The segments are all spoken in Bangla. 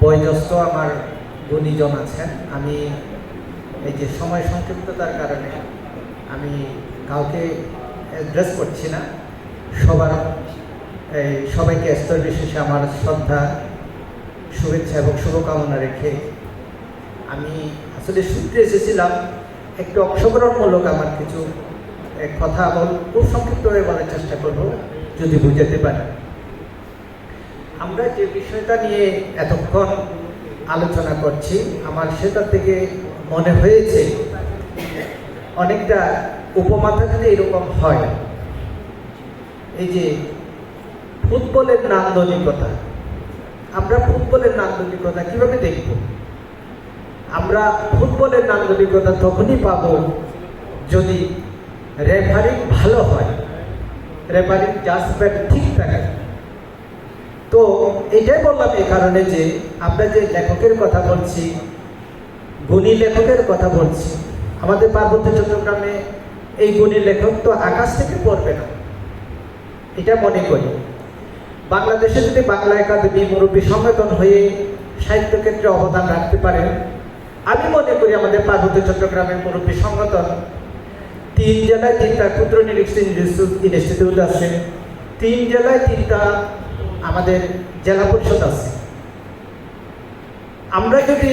বয়োজ্যেষ্ঠ আমার গুণীজন আছেন। আমি এই যে সময় সংক্ষিপ্ততার কারণে আমি কাউকে অ্যাড্রেস করছি না। সবার, এই সবাইকে স্তর বিশেষে আমার শ্রদ্ধা, শুভেচ্ছা এবং শুভকামনা রেখে আমি আসলে সূত্রে এসেছিলাম, একটু অংশগ্রহণমূলক আমার কিছু কথা বল খুব সংক্ষিপ্তভাবে বলার চেষ্টা করব, যদি বুঝাতে পারি আমরা যে বিষয়টা নিয়ে এতক্ষণ আলোচনা করছি, আমার সেটা থেকে মনে হয়েছে, অনেকটা উপমাথা যদি এরকম হয়। এই যে ফুটবলের নান্দনিকতা। আমরা ফুটবলের নান্দনিকতা কীভাবে দেখব? আমরা ফুটবলের নান্দনিকতা তখনই পাব যদি রেফারিং ভালো হয়। রেফারিং জাজমেন্ট ঠিক থাকে। তো এটাই বললাম এই কারণে যে আমরা যে লেখকের কথা বলছি, গুণী লেখকের কথা বলছি, আমাদের পার্বত্য চট্টগ্রামে এই গুণী লেখক তো আকাশ থেকে পড়বে না। এটা মনে করি। বাংলাদেশে যদি বাংলা একাডেমি মুরব্বী সম্মেলন হয়ে সাহিত্য ক্ষেত্রে অবদান রাখতে পারেন আমি মনে করি আমাদের পার্বত্য চট্টগ্রামের মুরব্বী সংগঠন তিন জেলায় তিনটা ক্ষুদ্র নিরীক্ষণ ইনস্টিটিউট আছে, তিন জেলায় তিনটা আমাদের জেলা পরিষদ আছে। আমরা যদি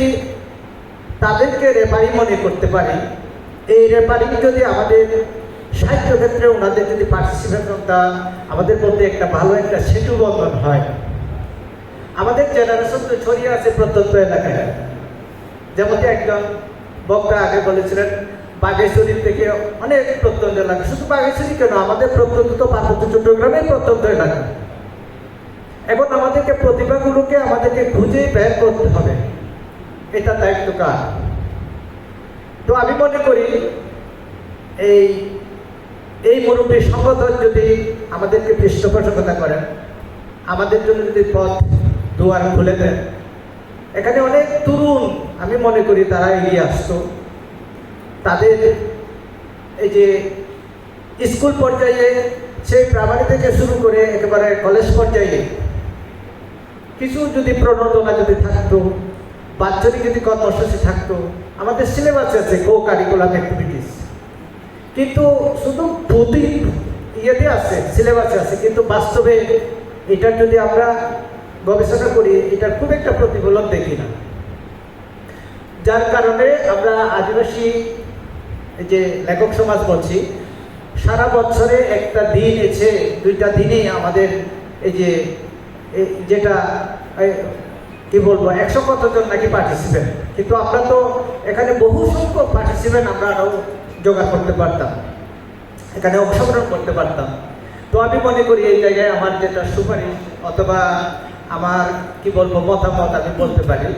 তাদেরকে রেফারি মনে করতে পারি, এই রেফারিং যদি আমাদের সাহিত্য ক্ষেত্রে ওনাদের যদি পার্টিসিপেশনটা আমাদের মধ্যে একটা ভালো একটা সেতু বন্ধন হয়। আমাদের জেনারেশন তো ছড়িয়ে আছে প্রত্যন্ত এলাকায়। যেমন একজন বক্তা আগে বলেছিলেন, বাগেশ্বরী থেকে অনেক প্রত্যন্ত এলাকা। শুধু বাগেশ্বরী কেন, আমাদের প্রত্যন্ত তো পার্বত্য চট্টগ্রামের প্রত্যন্ত এলাকা। এখন আমাদেরকে প্রতিভাগুলোকে আমাদেরকে খুঁজে বের করতে হবে। এটা দায়িত্ব কার? তো আমি মনে করি এই এই মুরব্বী সংগঠন যদি আমাদেরকে পৃষ্ঠপোষকতা করেন, আমাদের জন্য যদি পথ দুয়ার খুলে দেন, এখানে অনেক তরুণ আমি মনে করি তারা এগিয়ে আসতো। তাদের এই যে স্কুল পর্যায়ে, সেই প্রাইমারি থেকে শুরু করে একেবারে কলেজ পর্যায়ে কিছু যদি প্রণোদনা যদি থাকতো বাচ্চারই যদি কর্মসূচি থাকতো, আমাদের সিলেবাস আছে কো কারিকুলাম অ্যাক্টিভিটিস কিন্তু শুধু প্রতি ইয়েতে আছে সিলেবাসে আছে, কিন্তু বাস্তবে এটার যদি আমরা গবেষণা করি, এটার খুব একটা প্রতিফলন দেখি না। যার কারণে আমরা আদিবাসী যে লেখক সমাজ বলছি, সারা বছরে একটা দিন এসে, দুইটা দিনেই আমাদের এই যে যেটা কি বলব, একশো কতজন নাকি পার্টিসিপেন্ট কিন্তু আমরা তো এখানে বহু সংখ্যক পার্টিসিপেন্ট আমরা আরও জোগাড় করতে পারতাম। এখানে অংশগ্রহণ করতে পারতাম। তো আমি মনে করি এই জায়গায় আমার যেটা সুপারিশ অথবা আমার, কি বলব, মতামত আমি বলতে পারি।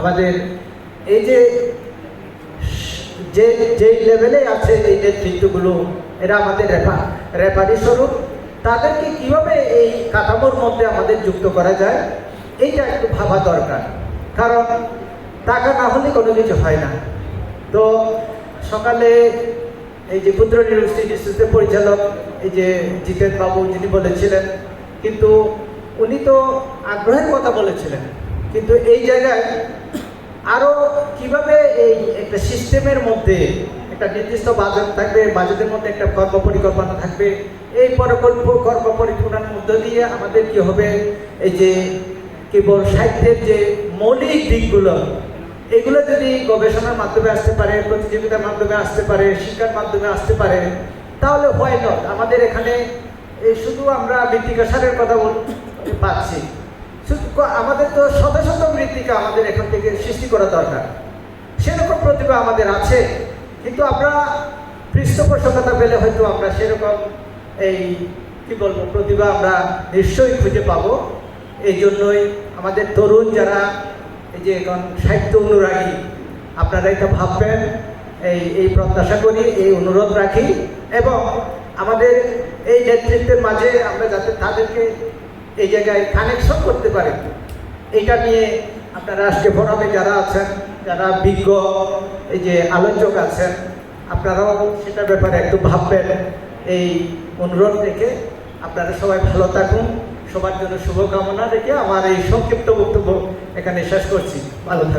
আমাদের এই যে যে, যেই লেভেলে আছে এই নেতৃত্বগুলো, এরা আমাদের রেফা রেফারি স্বরূপ। তাদেরকে কীভাবে এই কাঠামোর মধ্যে আমাদের যুক্ত করা যায়, এইটা একটু ভাবা দরকার। কারণ টাকা না হলে কোনো কিছু হয় না। তো সকালে এই যে পুত্র ইউনিভার্সিটির পরিচালক, এই যে জিতেন বাবু যিনি বলেছিলেন, কিন্তু উনি তো আগ্রহের কথা বলেছিলেন। কিন্তু এই জায়গায় আরও কীভাবে এই একটা সিস্টেমের মধ্যে একটা নির্দিষ্ট বাজেট থাকবে বাজেটের মধ্যে একটা কর্ম পরিকল্পনা থাকবে এই পরকল্প কর্ম পরিকল্পনার মধ্য দিয়ে আমাদের কি হবে? এই যে কেবল সাহিত্যের যে মৌলিক দিকগুলো, এগুলো যদি গবেষণার মাধ্যমে আসতে পারে, প্রতিযোগিতার মাধ্যমে আসতে পারে, শিক্ষার মাধ্যমে আসতে পারে, তাহলে হয় নট আমাদের এখানে এই শুধু আমরা মৃত্তিকা সারের কথা পাচ্ছি। শুধু আমাদের তো শত শত মৃত্তিকা আমাদের এখান থেকে সৃষ্টি করা দরকার। সেরকম প্রতিভা আমাদের আছে, কিন্তু আমরা পৃষ্ঠপোষকতা পেলে হয়তো আমরা সেরকম এই, কি বলব, প্রতিভা আমরা নিশ্চয়ই খুঁজে পাবো। এই জন্যই আমাদের তরুণ যারা, এই যে এখন সাহিত্য অনুরাগী আপনারা এটা ভাববেন, এই এই প্রত্যাশা করি, এই অনুরোধ রাখি। এবং আমাদের এই নেতৃত্বের মাঝে আমরা যাতে তাদেরকে এই জায়গায় কানেকশন করতে পারি। এটা নিয়ে আপনারা আজকে ফোরামে যারা আছেন, যারা বিজ্ঞ, এই যে আলোচক আছেন, আপনারাও সেটার ব্যাপারে একটু ভাববেন। এই অনুরোধ রেখে আপনারা সবাই ভালো থাকুন, সবার জন্য শুভকামনা রেখে আমার এই সংক্ষিপ্ত বক্তব্য এখানে শেষ করছি। ভালো থাকবেন